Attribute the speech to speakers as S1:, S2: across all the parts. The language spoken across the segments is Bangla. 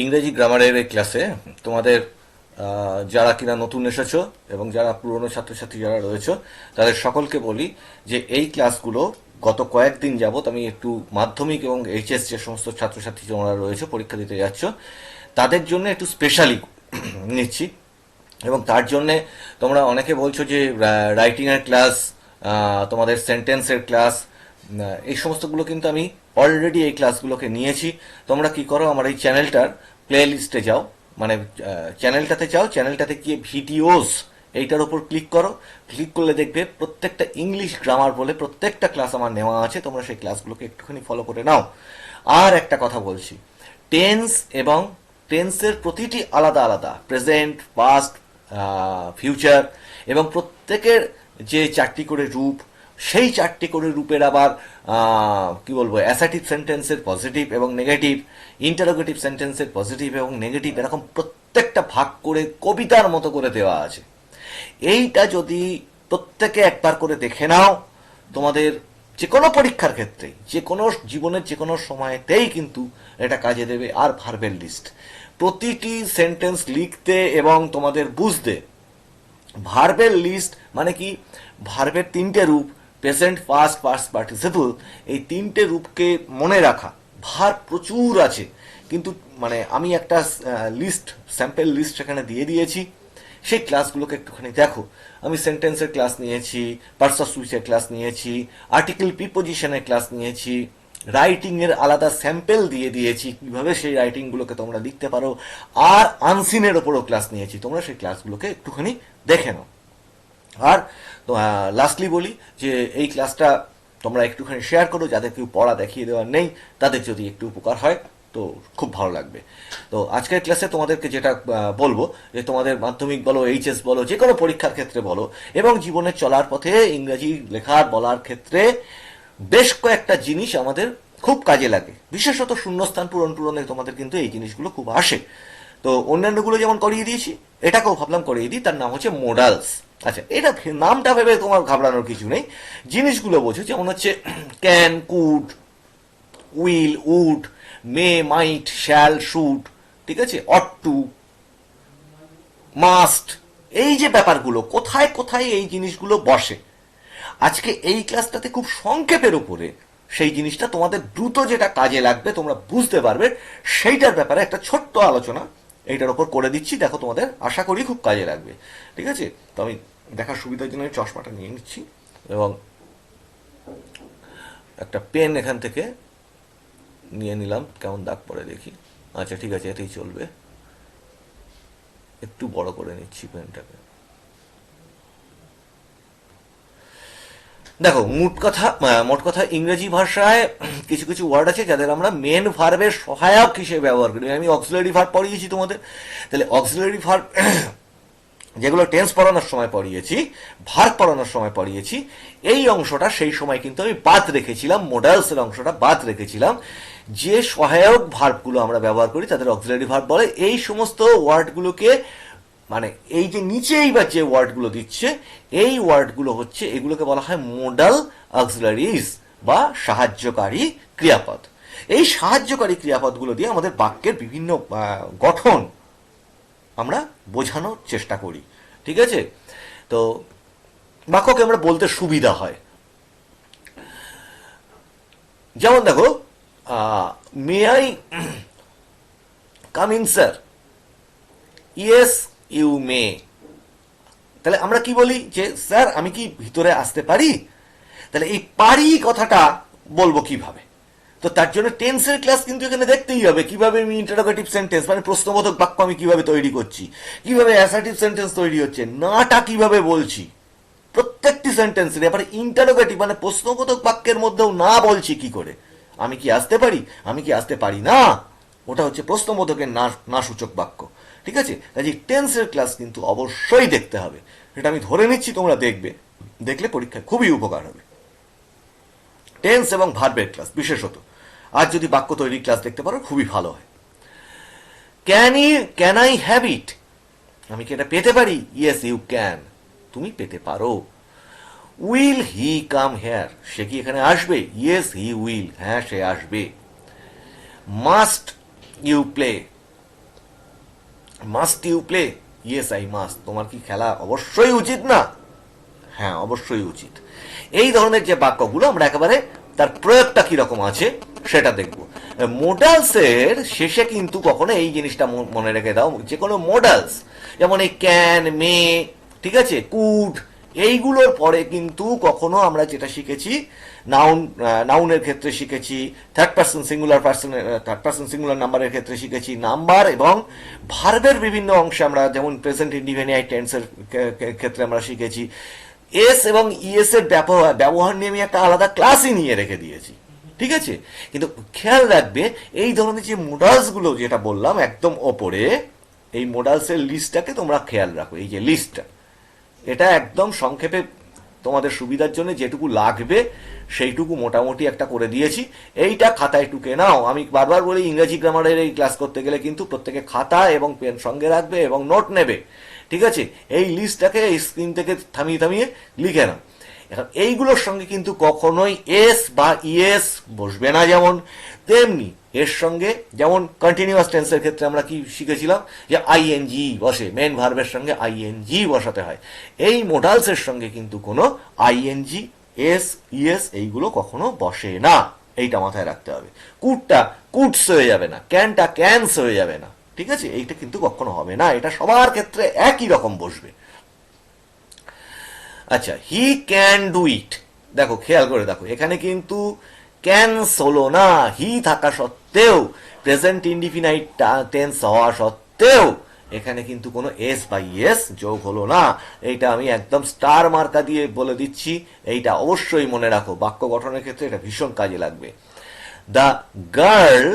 S1: ইংরেজি গ্রামারের এই ক্লাসে তোমাদের যারা কিনা নতুন এসেছ এবং যারা পুরনো ছাত্রছাত্রী যারা রয়েছে, তাদের সকলকে বলি যে এই ক্লাসগুলো গত কয়েকদিন যাবত আমি একটু মাধ্যমিক এবং এইচএস যে সমস্ত ছাত্রছাত্রী তোমরা রয়েছে, পরীক্ষা দিতে যাচ্ছ, তাদের জন্য একটু স্পেশালি নিচ্ছি। এবং তার জন্যে তোমরা অনেকে বলছো যে রাইটিংয়ের ক্লাস তোমাদের সেন্টেন্সের ক্লাস এই সমস্তগুলো কিন্তু আমি অলরেডি এই ক্লাসগুলোকে নিয়েছি। তোমরা কি করো, আমার এই চ্যানেলটার প্লে লিস্টে যাও। মানে চ্যানেলটাতে যাও চ্যানেলটাতে গিয়ে ভিডিওস এইটার উপর ক্লিক করো। ক্লিক করলে দেখবে প্রত্যেকটা ইংলিশ গ্রামার বলে প্রত্যেকটা ক্লাস আমার নেওয়া আছে, তোমরা সেই ক্লাসগুলোকে একটুখানি ফলো করে নাও। আর একটা কথা বলছি টেন্স এবং টেন্সের প্রতিটি আলাদা আলাদা প্রেজেন্ট পাস্ট ফিউচার এবং প্রত্যেকের যে চারটি করে রূপ, সেই চারটি করে রূপের আবার কি বলব অ্যাসাটিভ সেন্টেন্সের পজিটিভ এবং নেগেটিভ ইন্টারোগেটিভ সেন্টেন্সের পজিটিভ এবং নেগেটিভ এরকম প্রত্যেকটা ভাগ করে কবিতার মতো করে দেওয়া আছে। এইটা যদি প্রত্যেকে একবার করে দেখে নাও, তোমাদের যে কোনো পরীক্ষার ক্ষেত্রে যে কোনো জীবনের যে কোনো সময়তেই কিন্তু এটা কাজে দেবে আর ভার্বেল লিস্ট প্রতিটি সেন্টেন্স লিখতে এবং তোমাদের বুঝতে ভার্বেল লিস্ট মানে কি? ভার্বের তিনটে রূপ প্রেজেন্ট পাস্ট পাস্ট পার্টিসিপল এই তিনটে রূপকে মনে রাখা। ভার প্রচুর আছে। কিন্তু মানে আমি একটা লিস্ট স্যাম্পল লিস্ট এখানে দিয়ে দিয়েছি। সেই ক্লাসগুলোকে একটুখানি দেখো। আমি সেন্টেন্সের ক্লাস নিয়েছি পার্সা সুইচের ক্লাস নিয়েছি আর্টিকেল প্রিপোজিশনের ক্লাস নিয়েছি রাইটিং এর আলাদা স্যাম্পেল দিয়ে দিয়েছি, কীভাবে সেই রাইটিং গুলোকে তোমরা লিখতে পারো, আর আনসিনের ওপরও ক্লাস নিয়েছি। তোমরা সেই ক্লাসগুলোকে একটুখানি দেখে নাও। আর লাস্টলি বলি যে, এই ক্লাসটা তোমরা একটুখানি শেয়ার করো যাদের কেউ পড়া দেখিয়ে দেওয়ার নেই, তাদের যদি একটু উপকার হয়, তো খুব ভালো লাগবে। তো, আজকের ক্লাসে তোমাদেরকে যেটা বলব, যে তোমাদের মাধ্যমিক বলো এইচএস বলো, যে কোনো পরীক্ষার ক্ষেত্রে বলো, এবং জীবনে চলার পথে ইংরেজি লেখার বলার ক্ষেত্রে বেশ কয়েকটা জিনিস আমাদের খুব কাজে লাগে। বিশেষত শূন্যস্থান পূরণ পূরণে তোমাদের কিন্তু এই জিনিসগুলো খুব আসে। তো, অন্যান্যগুলো যেমন করিয়ে দিয়েছি, এটাকেও ভাবলাম করিয়ে দিই, তার নাম হচ্ছে মোডালস আচ্ছা এটা নামটা ভেবে তোমার ঘাবড়ানোর কিছু নেই। জিনিসগুলো বোঝো যেমন হচ্ছে, can, could, will, would, may, might, shall, should, ঠিক আছে? Ought to, must. এই যে ব্যাপারগুলো, কোথায় কোথায় এই জিনিসগুলো বসে? আজকে এই ক্লাসটাতে খুব সংক্ষেপের উপরে সেই জিনিসটা তোমাদের দ্রুত যেটা কাজে লাগবে, তোমরা বুঝতে পারবে, সেইটার ব্যাপারে একটা ছোট্ট আলোচনা এইটার ওপর করে দিচ্ছি। দেখো তোমাদের, আশা করি খুব কাজে লাগবে, ঠিক আছে? তো আমি দেখার সুবিধার জন্য এই চশমাটা নিয়ে নিচ্ছি এবং একটা পেন এখান থেকে নিয়ে নিলাম। কেমন দাগ পড়ে দেখি। আচ্ছা ঠিক আছে এতেই চলবে। একটু বড় করে নিচ্ছি পেনটাকে। দেখো, মোট কথা মোট কথা ইংরেজি ভাষায় কিছু কিছু ওয়ার্ড আছে যাদের আমরা মেন ভার্বের সহায়ক হিসেবে ব্যবহার করি। আমি অক্সিলারি ভার্ব পড়িয়েছি তোমাদের। তাহলে অক্সিলারি ভার্ব যেগুলো টেন্স পড়ানোর সময় পড়িয়েছি ভার পড়ানোর সময় পড়িয়েছি, এই অংশটা সেই সময় কিন্তু আমি বাদ রেখেছিলাম মোডালসের অংশটা বাদ রেখেছিলাম। যে সহায়ক ভার্বগুলো আমরা ব্যবহার করি, তাদের অক্সিলারি ভার্ব বলে, এই সমস্ত ওয়ার্ডগুলোকে মানে এই যে নিচে এইবার যে ওয়ার্ডগুলো দিচ্ছে, এই ওয়ার্ডগুলো হচ্ছে, এগুলোকে বলা হয় মোডাল অক্সিলারিজ বা সাহায্যকারী ক্রিয়াপদ। এই সাহায্যকারী ক্রিয়াপদগুলো দিয়ে আমাদের বাক্যের বিভিন্ন গঠন আমরা বোঝানোর চেষ্টা করি, ঠিক আছে? তো বাক্যকে আমরা বলতে সুবিধা হয়। যেমন দেখো may I come in sir yes you may তাহলে আমরা কি বলি যে স্যার আমি কি ভিতরে আসতে পারি? তাহলে এই পারি কথাটা বলব কীভাবে? তো তার জন্য টেন্সের ক্লাস কিন্তু এখানে দেখতেই হবে। কীভাবে আমি ইন্টারোগেটিভ সেন্টেন্স মানে প্রশ্নবোধক বাক্য আমি কীভাবে তৈরি করছি? কীভাবে অ্যাসার্টিভ সেন্টেন্স তৈরি হচ্ছে? নাটা কীভাবে বলছি? প্রত্যেকটি সেন্টেন্সের এবারে ইন্টারোগেটিভ মানে প্রশ্নবোধক বাক্যের মধ্যেও না বলছি কি করে? আমি কি আসতে পারি? আমি কি আসতে পারি না? ওটা হচ্ছে প্রশ্নবোধকের না না সূচক বাক্য। ঠিক আছে? কাজে টেন্সের ক্লাস কিন্তু অবশ্যই দেখতে হবে। এটা আমি ধরে নিচ্ছি, তোমরা দেখবে। দেখলে পরীক্ষায় খুবই উপকার হবে। টেন্স এবং ভার্বের ক্লাস বিশেষত। আর যদি বাক্য তৈরি ক্লাস দেখতে পারো, খুবই ভালো হয়। Can I can I have it আমি কি এটা পেতে পারি? ইয়েস ইউ ক্যান তুমি পেতে পারো। উইল হি কাম হেয়ার সে কি এখানে আসবে? ইয়েস হি উইল হ্যাঁ সে আসবে। Must you play must you play yes I must তোমার কি খেলা অবশ্যই উচিত না? হ্যাঁ অবশ্যই উচিত। এই ধরনের যে বাক্যগুলো আমরা একেবারে, তার প্রয়োগটা কীরকম আছে? সেটা দেখব। মোডালসের শেষে কিন্তু কখনো এই জিনিসটা মনে রেখে দাও, যে কোনো মোডালস যেমন এই ক্যান মে ঠিক আছে কুড এইগুলোর পরে কিন্তু কখনো আমরা যেটা শিখেছি নাউন নাউনের ক্ষেত্রে শিখেছি third person singular person third person singular নাম্বারের ক্ষেত্রে শিখেছি নাম্বার এবং ভার্বের বিভিন্ন অংশে আমরা, যেমন প্রেজেন্ট ইন্ডিভেনিয়াই টেন্সের ক্ষেত্রে আমরা শিখেছি। এস এবং ইএস এর ব্যবহার ব্যবহার নিয়ে আমি একটা আলাদা ক্লাসই নিয়ে রেখে দিয়েছি। ঠিক আছে? কিন্তু খেয়াল রাখবে, এই ধরনের যে মোডালসগুলো যেটা বললাম একদম ওপরে, এই মোডালসের লিস্টটাকে তোমরা খেয়াল রাখো, এই যে লিস্টটা এটা একদম সংক্ষেপে তোমাদের সুবিধার জন্য যেটুকু লাগবে, সেইটুকু মোটামুটি একটা করে দিয়েছি। এইটা খাতায় টুকে নাও। আমি বারবার বলি, ইংরেজি গ্রামারের এই ক্লাস করতে গেলে কিন্তু প্রত্যেকে খাতা এবং পেন সঙ্গে রাখবে এবং নোট নেবে। ঠিক আছে? এই লিস্টটাকে এই স্ক্রিন থেকে থামিয়ে থামিয়ে লিখে নাও। এখন এইগুলোর সঙ্গে কিন্তু কখনোই এস বা ইএস বসবে না যেমন, তেমনি এর সঙ্গে যেমন কন্টিনিউয়াস টেন্সের ক্ষেত্রে আমরা কি শিখেছিলাম? যে আইএনজি বসে মেন ভার্বের সঙ্গে আইএনজি বসাতে হয়। এই মোডালসের সঙ্গে কিন্তু কোনো আইএনজি এস ইএস এইগুলো কখনো বসে না। এইটা মাথায় রাখতে হবে। কুটটা কুটস হয়ে যাবে না, ক্যানটা ক্যানস হয়ে যাবে না। ঠিক আছে? এইটা কিন্তু কখনো হবে না। এটা সবার ক্ষেত্রে একই রকম বসবে। আচ্ছা হি ক্যান ডু ইট দেখো, খেয়াল করে দেখো, এখানে কিন্তু ক্যানস হলো না হি থাকা সত্ত্বেও প্রেজেন্ট ইন্ডিফিনাইট টেন্স হওয়া সত্ত্বেও, এখানে কিন্তু কোনো এস বা ইএস যোগ হলো না। এইটা আমি একদম স্টার মার্কা দিয়ে বলে দিচ্ছি, এইটা অবশ্যই মনে রাখো, বাক্য গঠনের ক্ষেত্রে এটা ভীষণ কাজে লাগবে। The girl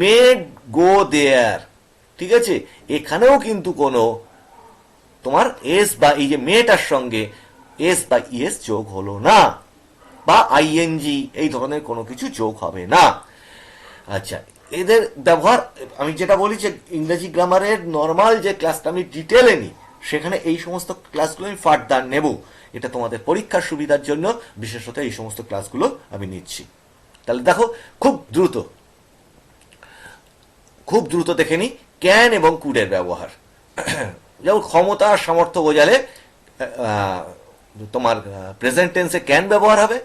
S1: made go there ঠিক আছে? এখানেও কিন্তু কোনো তোমার এস বা এই যে মেয়েটার সঙ্গে এস বা ইএস যোগ হলো না। বা আইএনজি এই ধরনের কোনো কিছু যোগ হবে না। আচ্ছা এদের ব্যবহার, আমি যেটা বলি যে ইংরেজি গ্রামারের নর্মাল যে ক্লাসটা আমি ডিটেলে নিই, সেখানে এই সমস্ত ক্লাসগুলো আমি ফার্দার নেব। এটা তোমাদের পরীক্ষার সুবিধার জন্য, বিশেষত এই সমস্ত ক্লাসগুলো আমি নিচ্ছি। তাহলে দেখো, খুব দ্রুত। খুব দ্রুত দেখে নিই ক্যান এবং কুডের ব্যবহার। যেমন ক্ষমতা সামর্থ্য বোঝালে তোমার প্রেজেন্ট টেন্সে ক্যান ব্যবহার হবে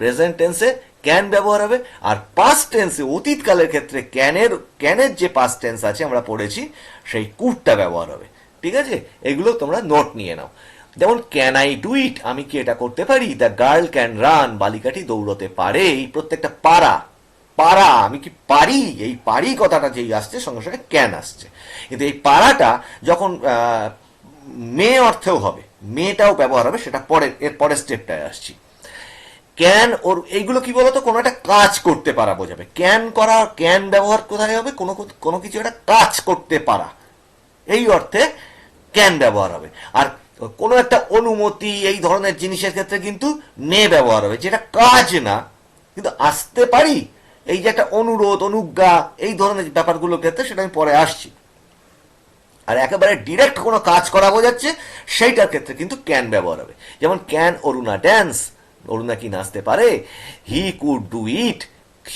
S1: প্রেজেন্ট টেন্সে ক্যান ব্যবহার হবে, আর পাস্ট টেন্সে অতীতকালের ক্ষেত্রে ক্যানের ক্যানের যে পাস্ট টেন্স আছে আমরা পড়েছি, সেই কুটটা ব্যবহার হবে। ঠিক আছে? এগুলো তোমরা নোট নিয়ে নাও। যেমন ক্যান আই ডু ইট আমি কি এটা করতে পারি? দ্য গার্ল ক্যান রান বালিকাটি দৌড়তে পারে। এই প্রত্যেকটা পারা পারা, আমি কি পারি? এই পারি কথাটা যেই আসছে, সঙ্গে সঙ্গে ক্যান আসছে। কিন্তু এই পারাটা যখন মেয়ে অর্থেও হবে মেয়েটাও ব্যবহার হবে, সেটা পরে এর পরের স্টেপটায় আসছি। ক্যান ওর, এইগুলো কি বলতো? কোনো একটা কাজ করতে পারা বোঝাবে। ক্যান করা ক্যান ব্যবহার কোথায় হবে? কোনো কোনো কিছু একটা কাজ করতে পারা। এই অর্থে ক্যান ব্যবহার হবে। আর কোনো একটা অনুমতি, এই ধরনের জিনিসের ক্ষেত্রে কিন্তু নে ব্যবহার হবে, যেটা কাজ না, কিন্তু আসতে পারি। এই যে একটা অনুরোধ, অনুজ্ঞা, এই ধরনের ব্যাপারগুলোর ক্ষেত্রে সেটা আমি পরে আসছি। আর একেবারে ডিরেক্ট কোনো কাজ করা বোঝাচ্ছে, সেইটার ক্ষেত্রে কিন্তু ক্যান ব্যবহার হবে। যেমন ক্যান অরুণা ড্যান্স অরুণা কি নাচতে পারে? হি কুড ডু ইট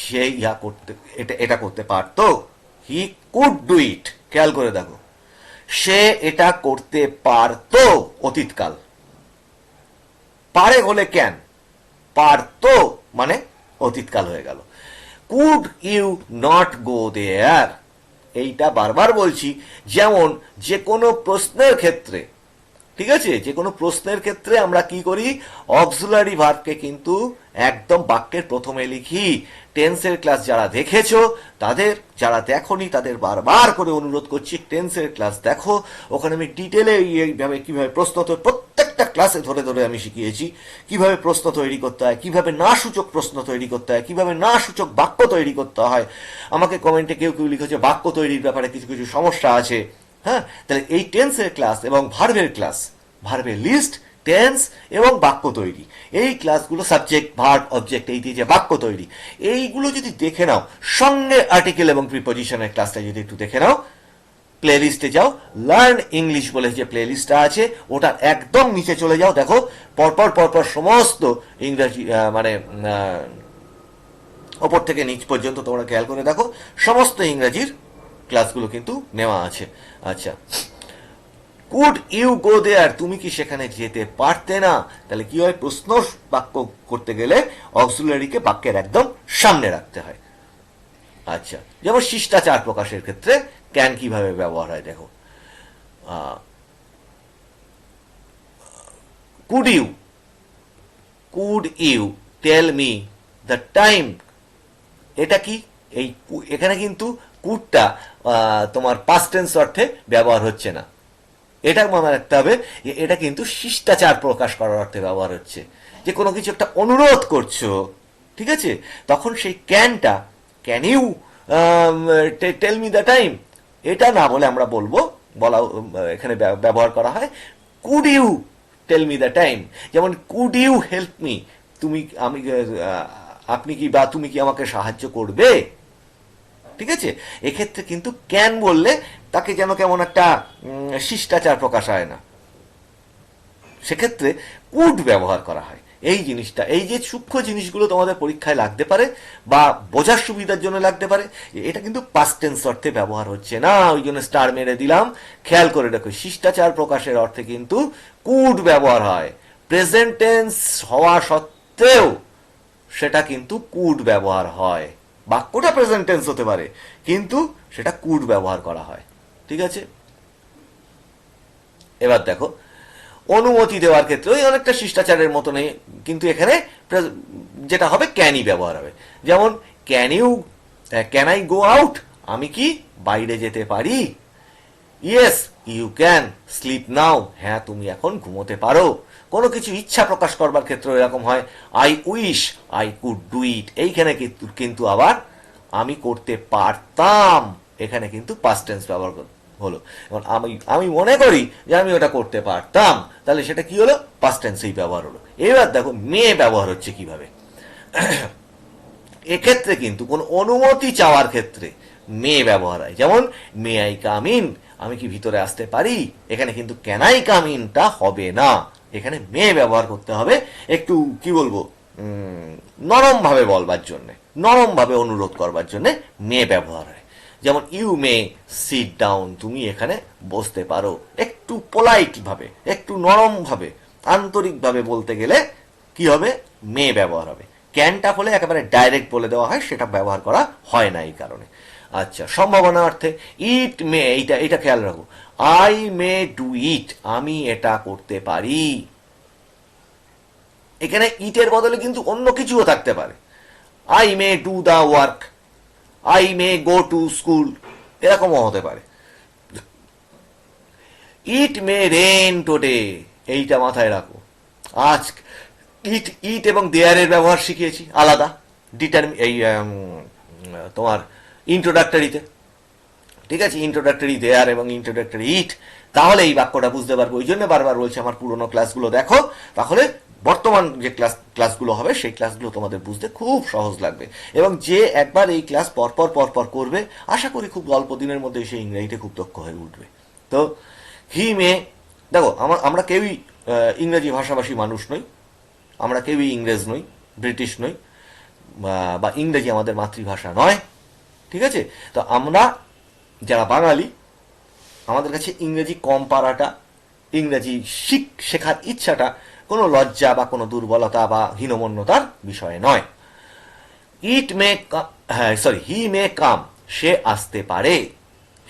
S1: সে ইহা করতে, এটা এটা করতে পারতো। হি কুড ডু ইট খেয়াল করে দেখো। সে এটা করতে পারতো অতীতকাল। পারে হলে ক্যান পারতো মানে অতীতকাল হয়ে গেল। Could you not go there এইটা বারবার বলছি যেমন যে কোনো প্রশ্নের ক্ষেত্রে ঠিক আছে? যে কোনো প্রশ্নের ক্ষেত্রে আমরা কি করি? অক্সুলারি ভার্বকে কিন্তু একদম বাক্যের প্রথমে লিখি। টেন্সের ক্লাস যারা দেখেছ, তাদের, যারা দেখোনি, তাদের বারবার করে অনুরোধ করছি টেন্সের ক্লাস দেখো। ওখানে আমি ডিটেলে এইভাবে কীভাবে প্রশ্ন তো প্রত্যেকটা ক্লাসে ধরে ধরে আমি শিখিয়েছি। কীভাবে প্রশ্ন তৈরি করতে হয়, কীভাবে না সূচক প্রশ্ন তৈরি করতে হয়, কীভাবে না সূচক বাক্য তৈরি করতে হয়। আমাকে কমেন্টে কেউ কেউ লিখেছে, বাক্য তৈরির ব্যাপারে কিছু কিছু সমস্যা আছে। হ্যাঁ? তাহলে এই টেন্সের ক্লাস এবং ভার্বের ক্লাস ভার্বের লিস্ট টেন্স এবং বাক্য তৈরি। এই ক্লাসগুলো সাবজেক্ট ভার্ব অবজেক্ট এই দিয়ে যে বাক্য তৈরি। এইগুলো যদি দেখে নাও, সঙ্গে আর্টিকেল এবং প্রিপোজিশনের ক্লাসটা যদি একটু দেখে নাও প্লে লিস্টে যাও লার্ন ইংলিশ বলে যে প্লে লিস্টটা আছে ওটার একদম নিচে চলে যাও, দেখো, পরপর পরপর সমস্ত ইংরাজি মানে ওপর থেকে নিচ পর্যন্ত তোমরা খেয়াল করে দেখো, সমস্ত ইংরাজির ক্লাসগুলো কিন্তু নেওয়া আছে। আচ্ছা। কুড ইউ গো দেয়ার তুমি কি সেখানে যেতে পারতে না? তাহলে কি হয়? প্রশ্ন বাক্য করতে গেলে অক্সিলারিকে বাক্যের একদম সামনে রাখতে হয়। আচ্ছা। যেমন শিষ্টাচার প্রকাশের ক্ষেত্রে ক্যান কীভাবে ব্যবহার হয় দেখো। Could you could you tell me the time এটা কি? এই, এখানে কিন্তু কুডটা তোমার পাস্ট টেন্স অর্থে ব্যবহার হচ্ছে না। এটা মনে রাখতে হবে যে এটা কিন্তু শিষ্টাচার প্রকাশ করার অর্থে ব্যবহার হচ্ছে। যে কোনো কিছু একটা অনুরোধ করছ, ঠিক আছে? তখন সেই ক্যানটা can you tell me the time এটা না বলে আমরা বলব, বলা, এখানে ব্যব- ব্যবহার করা হয় could you tell me the time যেমন কুড ইউ হেল্প মি তুমি, আমি আপনি কি বা তুমি কি আমাকে সাহায্য করবে? ঠিক আছে? এক্ষেত্রে কিন্তু ক্যান বললে তাকে যেন কেমন একটা শিষ্টাচার প্রকাশ হয় না। সেক্ষেত্রে কুড ব্যবহার করা হয়। এই জিনিসটা, এই যে সূক্ষ্ম জিনিসগুলো তোমাদের পরীক্ষায় লাগতে পারে বা বোঝার সুবিধার জন্য লাগতে পারে এটা কিন্তু পাস্টেন্স অর্থে ব্যবহার হচ্ছে না। ওই জন্য স্টার মেরে দিলাম। খেয়াল করে দেখো, শিষ্টাচার প্রকাশের অর্থে কিন্তু কুড ব্যবহার হয়। প্রেজেন্ট টেন্স হওয়া সত্ত্বেও সেটা কিন্তু কুড ব্যবহার হয়। বাক্যটা প্রেজেন্ট টেন্স হতে পারে, কিন্তু সেটা কুড ব্যবহার করা হয়। ঠিক আছে? এবার দেখো, অনুমতি দেওয়ার ক্ষেত্রে ওই অনেকটা শিষ্টাচারের মতনই, কিন্তু এখানে যেটা হবে ক্যানই ব্যবহার হবে। যেমন can you can I go out আমি কি বাইরে যেতে পারি? Yes you can sleep now হ্যাঁ তুমি এখন ঘুমোতে পারো। কোনো কিছু ইচ্ছা প্রকাশ করবার ক্ষেত্রে এরকম হয় I wish I could do it এইখানে কিন্তু আবার আমি করতে পারতাম। এখানে কিন্তু পাস্ট টেন্স ব্যবহার হলো। এবং আমি আমি মনে করি যে আমি ওটা করতে পারতাম। তাহলে সেটা কি হলো? পাস্ট টেন্সেই ব্যবহার হলো। এবার দেখো মেয়ে ব্যবহার হচ্ছে কীভাবে। এক্ষেত্রে কিন্তু কোন অনুমতি চাওয়ার ক্ষেত্রে মেয়ে ব্যবহার হয়। যেমন মে আই কাম ইন আমি কি ভিতরে আসতে পারি? এখানে কিন্তু ক্যান আই কাম ইনটা হবে না। এখানে মে ব্যবহার করতে হবে। একটু, কি বলব নরম ভাবে বলবার জন্য নরম ভাবে অনুরোধ করবার জন্য মে ব্যবহার হয়। যেমন, ইউ মে সিট ডাউন, তুমি এখানে বসতে পারো। একটু পোলাইট ভাবে একটু নরম ভাবে আন্তরিক ভাবে বলতে গেলে কি হবে? মে ব্যবহার হবে। ক্যানটা হলে একেবারে ডাইরেক্ট বলে দেওয়া হয়, সেটা ব্যবহার করা হয় না এই কারণে। আচ্ছা সম্ভাবনা অর্থে ইট মে, এইটা এটা খেয়াল রাখো। আই মে ডু ইট আমি এটা করতে পারি। এখানে ইটের বদলে কিন্তু অন্য কিছুও থাকতে পারে। I may do the work I may go to school এরকমও হতে পারে। ইট মে রেন টোডে এইটা মাথায় রাখো। আজ ইট ইট এবং দেয়ারের ব্যবহার শিখিয়েছি, আলাদা। ডিটার এই তোমার ইন্ট্রোডাক্টরিতে ঠিক আছে ইন্ট্রোডাক্টরি দেয়ার এবং ইন্ট্রোডাক্টরি ইট তাহলে এই বাক্যটা বুঝতে পারব, ওই জন্য বারবার বলছি আমার পুরোনো ক্লাসগুলো দেখো। তাহলে বর্তমান যে ক্লাস ক্লাসগুলো হবে, সেই ক্লাসগুলো তোমাদের বুঝতে খুব সহজ লাগবে। এবং যে একবার এই ক্লাস পরপর পরপর করবে, আশা করি খুব অল্প দিনের মধ্যে সেই ইংরেজিতে খুব দক্ষ হয়ে উঠবে। তো হি মে দেখো আমার আমরা কেউই ইংরেজি ভাষাভাষী মানুষ নই। আমরা কেউই ইংরেজ নই, ব্রিটিশ নই বা ইংরেজি আমাদের মাতৃভাষা নয়। ঠিক আছে? তো আমরা যারা বাঙালি, আমাদের কাছে ইংরেজি কম পারাটা, ইংরেজি শিখ শেখার ইচ্ছাটা কোনো লজ্জা বা কোনো দুর্বলতা বা হীনমন্যতার বিষয় নয়। ইট মে হ্যাঁ সরি হি মে কাম সে আসতে পারে,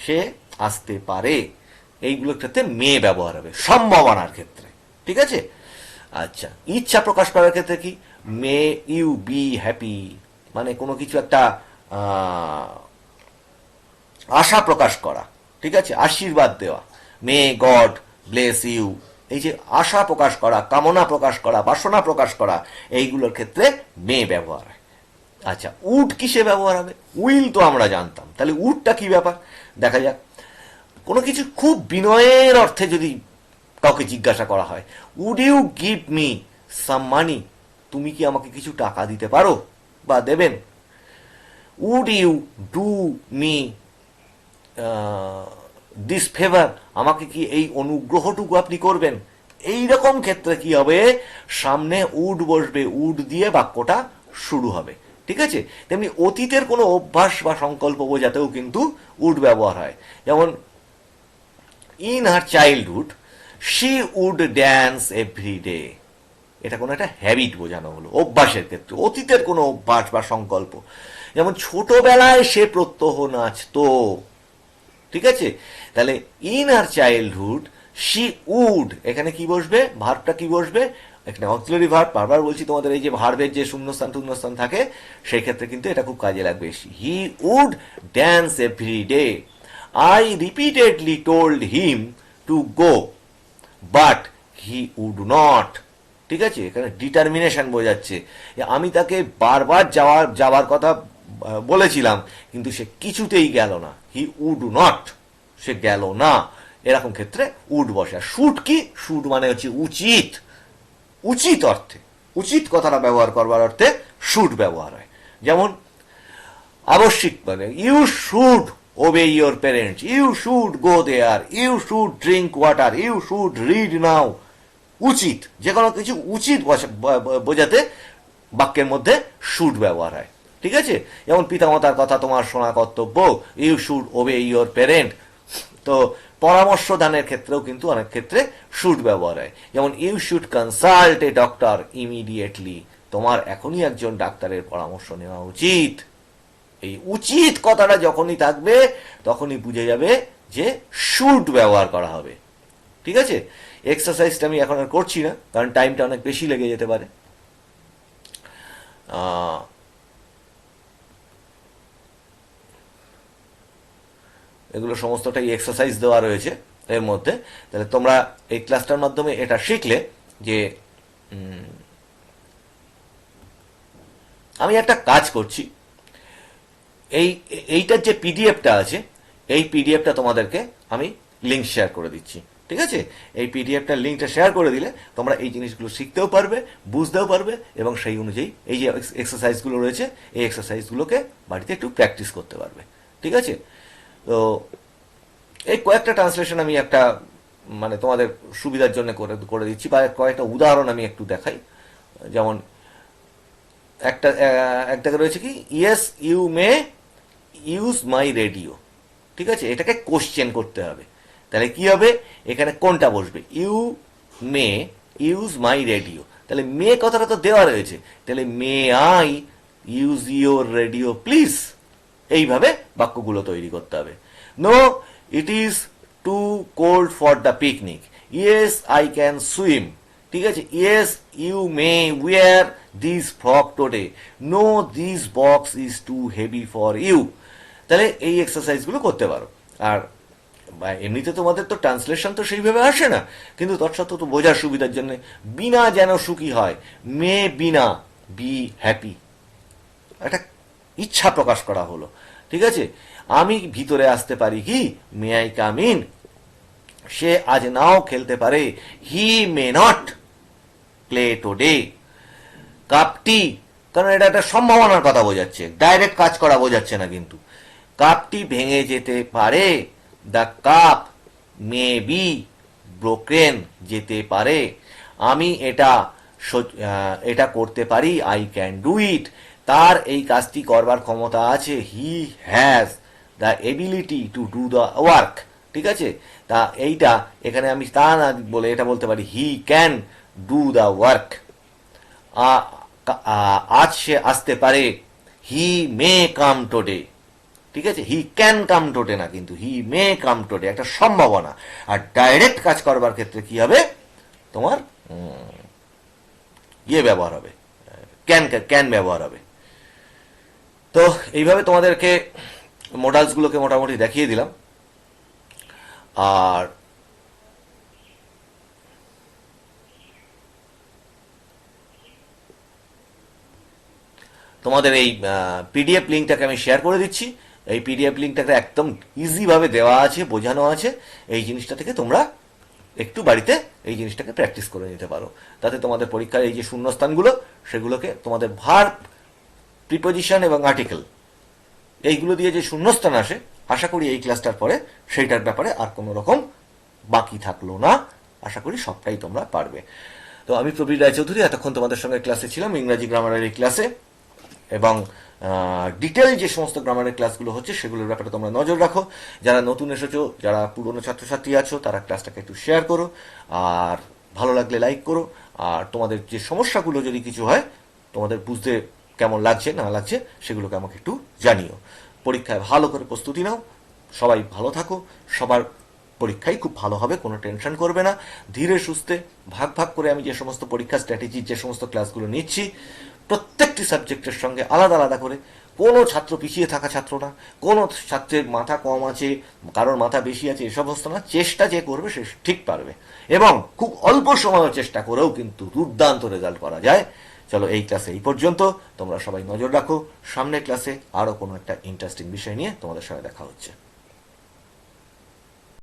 S1: সে আসতে পারে। এইগুলোর ক্ষেত্রে মে ব্যবহার হবে, সম্ভাবনার ক্ষেত্রে, ঠিক আছে? আচ্ছা ইচ্ছা প্রকাশ করার ক্ষেত্রে কি? মে ইউ বি হ্যাপি মানে কোনো কিছু একটা আশা প্রকাশ করা, ঠিক আছে? আশীর্বাদ দেওয়া। মে গড ব্লেস ইউ এই যে আশা প্রকাশ করা, কামনা প্রকাশ করা, বাসনা প্রকাশ করা, এইগুলোর ক্ষেত্রে মে ব্যবহার হয়। আচ্ছা উড কিসে ব্যবহার হবে? উইল তো আমরা জানতাম। তাহলে উডটা কি ব্যাপার? দেখা যাক। কোনো কিছু খুব বিনয়ের অর্থে যদি কাউকে জিজ্ঞাসা করা হয় would you give me some money তুমি কি আমাকে কিছু টাকা দিতে পারো বা দেবেন? Would you do me this favour আমাকে কি এই অনুগ্রহটুকু আপনি করবেন? এই রকম ক্ষেত্রে কি হবে? সামনে উড বসবে উড দিয়ে বাক্যটা শুরু হবে। ঠিক আছে? তেমনি অতীতের কোনো অভ্যাস বা সংকল্প বোঝাতেও কিন্তু উড ব্যবহার হয়। যেমন in her childhood she would dance every day এটা কোনো একটা হ্যাবিট বোঝানো হলো, অভ্যাসের ক্ষেত্রে, অতীতের কোনো অভ্যাস বা সংকল্প। যেমন ছোটবেলায় সে প্রত্যহ নাচতো। ঠিক আছে? তাহলে in her childhood she would এখানে কি বসবে? ভার্বটা কি বসবে? এখানে অক্সিলারি ভার্ব বারবার বলছি তোমাদের এই যে ভার্বের যে শূন্যস্থান শূন্যস্থান থাকে সেই ক্ষেত্রে কিন্তু এটা খুব কাজে লাগবে। He would dance every day I repeatedly told him to go but he would not ঠিক আছে? এখানে ডিটারমিনেশন বোঝাচ্ছে। আমি তাকে বারবার যাওয়ার যাওয়ার কথা বলেছিলাম, কিন্তু সে কিছুতেই গেল না। হি উড নট সে গেল না। এরকম ক্ষেত্রে উড বসে। শুট কি? শুট মানে হচ্ছে উচিত। উচিত অর্থে। উচিত কথাটা ব্যবহার করবার অর্থে শুট ব্যবহার হয়। যেমন, আবশ্যিক মানে you should obey your parents you should go there you should drink water you should read now উচিত। যে কোনো কিছু উচিত বোঝাতে বাক্যের মধ্যে শুড ব্যবহার হয়। ঠিক আছে? যেমন পিতামাতার কথা, তোমার শোনা কর্তব্য you should obey your parent তো পরামর্শ দানের ক্ষেত্রেও কিন্তু অনেক ক্ষেত্রে শুড ব্যবহার হয়। যেমন you should consult a doctor immediately তোমার এখনই একজন ডাক্তারের পরামর্শ নেওয়া উচিত। এই উচিত কথাটা যখনই থাকবে, তখনই বুঝে যাবে যে শুড ব্যবহার করা হবে। ঠিক আছে? এক্সারসাইজটা আমি এখন আর করছি না, কারণ টাইমটা অনেক বেশি লেগে যেতে পারে। এগুলো সমস্তটাই এক্সারসাইজ দেওয়া রয়েছে এর মধ্যে। তাহলে তোমরা এই ক্লাসটার মাধ্যমে এটা শিখলে যে আমি একটা কাজ করছি। এই, এইটার যে পিডিএফটা আছে, এই পিডিএফটা তোমাদেরকে আমি লিঙ্ক শেয়ার করে দিচ্ছি। ঠিক আছে? এই পিডিএফটার লিঙ্কটা শেয়ার করে দিলে তোমরা এই জিনিসগুলো শিখতেও পারবে, বুঝতেও পারবে এবং সেই অনুযায়ী এই যে এক্সারসাইজগুলো রয়েছে, এই এক্সারসাইজগুলোকে বাড়িতে একটু প্র্যাকটিস করতে পারবে। ঠিক আছে? তো এই কয়েকটা ট্রান্সলেশন আমি একটা মানে তোমাদের সুবিধার জন্য করে করে দিচ্ছি বা কয়েকটা উদাহরণ আমি একটু দেখাই। যেমন একটা আহ, একটা রয়েছে কি yes you may use my radio ঠিক আছে? এটাকে কোশ্চেন করতে হবে। তাহলে কি হবে? এখানে কোনটা বসবে? You may use my radio তাহলে মে কথাটা তো দেওয়া রয়েছে। তাহলে may I use your radio please এইভাবে বাক্যগুলো তৈরি করতে হবে। No it is too cold for the picnic yes I can swim ঠিক আছে? Yes you may wear this frock today no this box is too heavy for you তাহলে এই এক্সারসাইজগুলো করতে পারো। আর এমনিতে তোমাদের তো ট্রান্সলেশন তো সেইভাবে আসে না। কিন্তু তৎসত্ত্বেও তো বোঝার সুবিধার জন্য বিনা যেন সুখী হয় মে বিনা বি হ্যাপি একটা ইচ্ছা প্রকাশ করা হলো। ঠিক আছে? আমি ভিতরে আসতে পারি কি? মে আই কাম ইন সে আজ নাও খেলতে পারে। He may not play today কাপটি, কারণ এটা একটা সম্ভাবনার কথা বোঝাচ্ছে। ডাইরেক্ট কাজ করা বোঝাচ্ছে না কিন্তু। কাপটি ভেঙে যেতে পারে। The cup may be broken যেতে পারে। আমি এটা এটা করতে পারি। আই ক্যান ডু ইট তার এই কাজটি করবার ক্ষমতা আছে। He has the ability to do the work ঠিক আছে? তা এইটা এখানে আমি তা না বলে এটা বলতে পারি। He can do the work আজ সে আসতে পারে। হি মে কাম টোডে ঠিক আছে? হি ক্যান কাম টোডে না কিন্তু। হি মে কাম টোডে একটা সম্ভাবনা। আর ডাইরেক্ট কাজ করবার ক্ষেত্রে কি হবে? তোমার ইয়ে ব্যবহার হবে। ক্যান ক্যান ব্যবহার হবে। তো এইভাবে তোমাদেরকে মডেলসগুলোকে মোটামুটি দেখিয়ে দিলাম। আর তোমাদের এই পিডিএফ লিঙ্কটাকে আমি শেয়ার করে দিচ্ছি। এই পিডিএফ লিঙ্কটাকে একদম ইজিভাবে দেওয়া আছে, বোঝানো আছে। এই জিনিসটা থেকে তোমরা একটু বাড়িতে এই জিনিসটাকে প্র্যাকটিস করে নিতে পারো। তাতে তোমাদের পরীক্ষার এই যে শূন্যস্থানগুলো, সেগুলোকে তোমাদের ভার্ব প্রিপোজিশন এবং আর্টিকেল এইগুলো দিয়ে যে শূন্যস্থান আসে, আশা করি এই ক্লাসটার পরে সেইটার ব্যাপারে আর কোনো রকম বাকি থাকল না। আশা করি সবটাই তোমরা পারবে। তো আমি প্রবীর রায়চৌধুরী, এতক্ষণ তোমাদের সঙ্গে ক্লাসে ছিলাম, ইংরাজি গ্রামারের এই ক্লাসে এবং ডিটেল যে সমস্ত গ্রামারের ক্লাসগুলো হচ্ছে, সেগুলোর ব্যাপারে তোমরা নজর রাখো। যারা নতুন এসেছ, যারা পুরনো ছাত্রছাত্রী আছো, তারা ক্লাসটাকে একটু শেয়ার করো। আর ভালো লাগলে লাইক করো। আর তোমাদের যে সমস্যাগুলো যদি কিছু হয়, তোমাদের বুঝতে কেমন লাগছে, না লাগছে, সেগুলোকে আমাকে একটু জানিও। পরীক্ষায় ভালো করে প্রস্তুতি নাও, সবাই ভালো থাকো, সবার পরীক্ষাই খুব ভালো হবে, কোনো টেনশন করবে না। ধীরে সুস্থে ভাগ ভাগ করে আমি যে সমস্ত পরীক্ষা স্ট্র্যাটেজি যে সমস্ত ক্লাসগুলো নিচ্ছি, প্রত্যেকটি সাবজেক্টের সঙ্গে আলাদা আলাদা করে, কোনো ছাত্র পিছিয়ে থাকা ছাত্র না, কোনো ছাত্রের মাথা কম আছে, কারোর মাথা বেশি আছে এসব হস্ত না, চেষ্টা যে করবে সে ঠিক পারবে। এবং খুব অল্প সময়ের চেষ্টা করেও কিন্তু দুর্দান্ত রেজাল্ট করা যায়। চলো এই ক্লাসে এই পর্যন্ত। তোমরা সবাই নজর রাখো। সামনের ক্লাসে আরও কোনো একটা ইন্টারেস্টিং বিষয় নিয়ে তোমাদের সঙ্গে দেখা হচ্ছে।